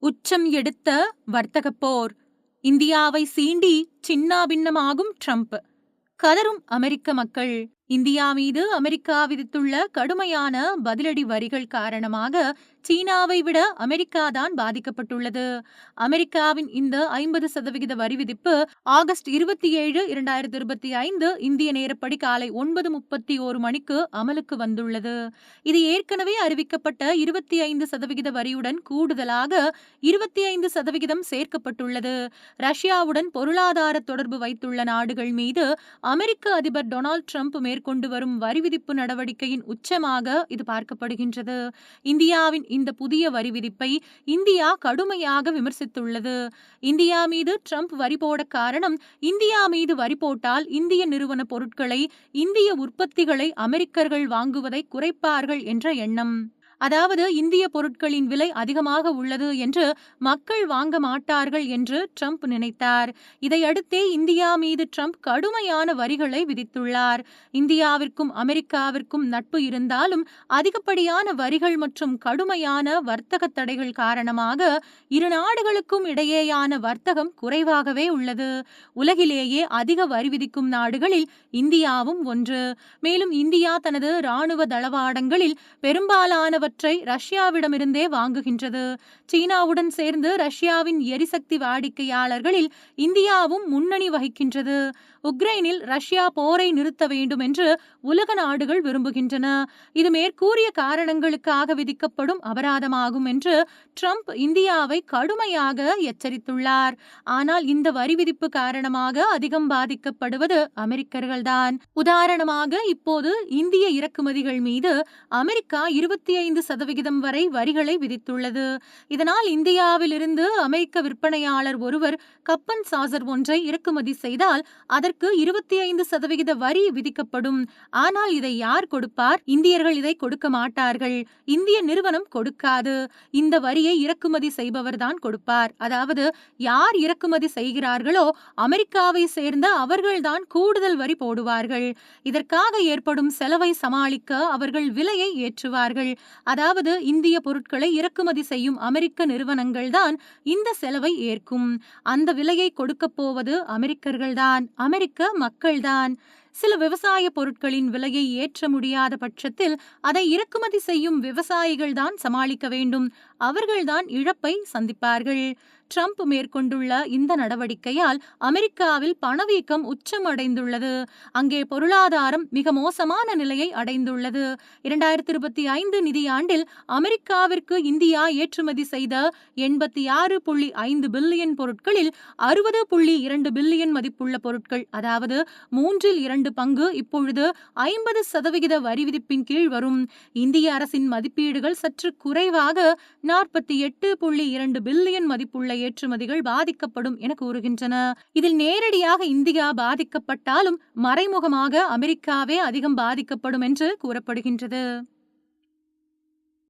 உச்சம் எடுத்த வர்த்தகப் போர். இந்தியாவை சீண்டி சின்னாபின்னமாகும் ட்ரம்ப். கதரும் அமெரிக்க மக்கள் இந்தியா மீது அமெரிக்கா விதித்துள்ள கடுமையான பதிலடி வரிகள் காரணமாக சீனாவை விட அமெரிக்கா தான் பாதிக்கப்பட்டுள்ளது. அமெரிக்காவின் இந்த ஐம்பது சதவிகித வரி விதிப்பு ஆகஸ்ட் இருபத்தி ஏழு இரண்டாயிரத்தி இருபத்தி ஐந்து இந்திய நேரப்படி காலை ஒன்பது முப்பத்தி ஓரு மணிக்கு அமலுக்கு வந்துள்ளது. இது ஏற்கனவே அறிவிக்கப்பட்ட இருபத்தி ஐந்து சதவிகித வரியுடன் கூடுதலாக இருபத்தி ஐந்து சதவிகிதம் சேர்க்கப்பட்டுள்ளது. ரஷ்யாவுடன் பொருளாதார தொடர்பு வைத்துள்ள நாடுகள் மீது அமெரிக்க அதிபர் டொனால்ட் ட்ரம்ப் மேற்கொண்ட வரும் வரி விதிப்பு நடவடிக்கையின் உச்சமாக இது பார்க்கப்படுகின்றது. இந்தியாவின் இந்த புதிய வரி விதிப்பை இந்தியா கடுமையாக விமர்சித்துள்ளது. இந்தியா மீது ட்ரம்ப் வரி போட காரணம் இந்தியா மீது வரி போட்டால் இந்திய நிறுவன பொருட்களை இந்திய உற்பத்திகளை அமெரிக்கர்கள் வாங்குவதை குறைப்பார்கள் என்ற எண்ணம். அதாவது இந்திய பொருட்களின் விலை அதிகமாக உள்ளது என்று மக்கள் வாங்க மாட்டார்கள் என்று ட்ரம்ப் நினைத்தார். இதையடுத்தே இந்தியா மீது ட்ரம்ப் கடுமையான வரிகளை விதித்துள்ளார். இந்தியாவிற்கும் அமெரிக்காவிற்கும் நட்பு இருந்தாலும் அதிகப்படியான வரிகள் மற்றும் கடுமையான வர்த்தக தடைகள் காரணமாக இரு நாடுகளுக்கும் இடையேயான வர்த்தகம் குறைவாகவே உள்ளது. உலகிலேயே அதிக வரி விதிக்கும் நாடுகளில் இந்தியாவும் ஒன்று. மேலும் இந்தியா தனது ராணுவ தளவாடங்களில் பெரும்பாலானவற்றை ரஷ்யாவிடமிருந்தே வாங்குகின்றது. சீனாவுடன் சேர்ந்து ரஷ்யாவின் எரிசக்தி வாடிக்கையாளர்களில் இந்தியாவும் முன்னணி வகிக்கின்றது. உக்ரைனில் ரஷ்யா போரை நிறுத்த வேண்டும் என்று உலக நாடுகள் விரும்புகின்றன. இது மேற்கூறிய காரணங்களுக்காக விதிக்கப்படும் அபராதமாகும் என்று ட்ரம்ப் இந்தியாவை கடுமையாக எச்சரித்துள்ளார். ஆனால் இந்த வரி விதிப்பு காரணமாக அதிகம் பாதிக்கப்படுவது அமெரிக்கர்கள்தான். உதாரணமாக இப்போது இந்திய இறக்குமதிகள் மீது அமெரிக்கா இருபத்தி ஐந்து ஐந்து சதவிகிதம் வரை வரிகளை விதித்துள்ளது. இதனால் இந்தியாவிலிருந்து அமெரிக்க விற்பனையாளர் ஒருவர் கப்பன் சாசர் ஒன்றை இறக்குமதி செய்தால் அதற்கு இருபத்தி ஐந்து சதவிகித வரி விதிக்கப்படும். ஆனால் இதை யார் கொடுப்பார்? இந்தியர்கள் இதை கொடுக்க மாட்டார்கள். இந்திய நிறுவனம் கொடுக்காது. இந்த வரியை இறக்குமதி செய்பவர்தான் கொடுப்பார். அதாவது யார் இறக்குமதி செய்கிறார்களோ அமெரிக்காவை சேர்ந்த அவர்கள்தான் கூடுதல் வரி போடுவார்கள். இதற்காக ஏற்படும் செலவை சமாளிக்க அவர்கள் விலையை ஏற்றுவார்கள். அதாவது இந்திய பொருட்களை இறக்குமதி செய்யும் அமெரிக்க நிறுவனங்கள் தான் இந்த செலவை ஏற்கும். அந்த விலையை கொடுக்க போவது அமெரிக்கர்கள்தான் அமெரிக்க மக்கள்தான். சில விவசாய பொருட்களின் விலையை ஏற்ற முடியாத பட்சத்தில் அதை இறக்குமதி செய்யும் விவசாயிகள் தான் சமாளிக்க வேண்டும். அவர்கள்தான் இழப்பை சந்திப்பார்கள். ட்ரம்ப் மேற்கொண்டுள்ள இந்த நடவடிக்கையால் அமெரிக்காவில் பணவீக்கம் உச்சமடைந்துள்ளது. அங்கே பொருளாதாரம் மிக மோசமான நிலையை அடைந்துள்ளது. இரண்டாயிரத்தி இருபத்தி ஐந்து நிதியாண்டில் அமெரிக்காவிற்கு இந்தியா ஏற்றுமதி செய்த எண்பத்தி ஆறு புள்ளி ஐந்து பில்லியன் பொருட்களில் அறுபது புள்ளி இரண்டு பில்லியன் மதிப்புள்ள பொருட்கள் அதாவது மூன்றில் இரண்டு பங்கு இப்பொழுது ஐம்பது சதவிகித வரி விதிப்பின் கீழ் வரும். இந்திய அரசின் மதிப்பீடுகள் சற்று குறைவாக நாற்பத்தி எட்டு புள்ளி இரண்டு பில்லியன் மதிப்புள்ள ஏற்றுமதிகள் பாதிக்கப்படும் என கூறுகின்றன. இதில் நேரடியாக இந்தியா பாதிக்கப்பட்டாலும் மறைமுகமாக அமெரிக்காவே அதிகம் பாதிக்கப்படும் என்று கூறப்படுகின்றது.